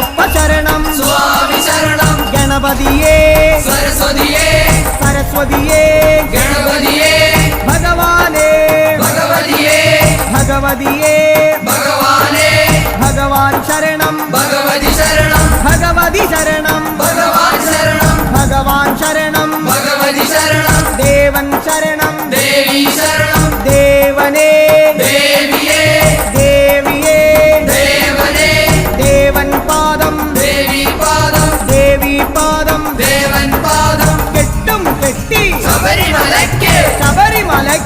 അയ്യപ്പ ശരണം സ്വാമി ശരണം ഗണപതിയേ. സരസ്വതിയേ. സരസ്വതിയേ. ഗണപതിയേ. ഭഗവാനേ. ഭഗവതിയേ. ഭഗവതിയേ. ഭഗവാനേ. ഭഗവാൻ ശരണം. ഭഗവതി ശരണം. ഭഗവതി ശരണം. ഭഗവാൻ ശരണം. ഭഗവാൻ ശരണം. ഭഗവതി ശരണം. ദേവൻ ശരണം. ദേവൻ പാദം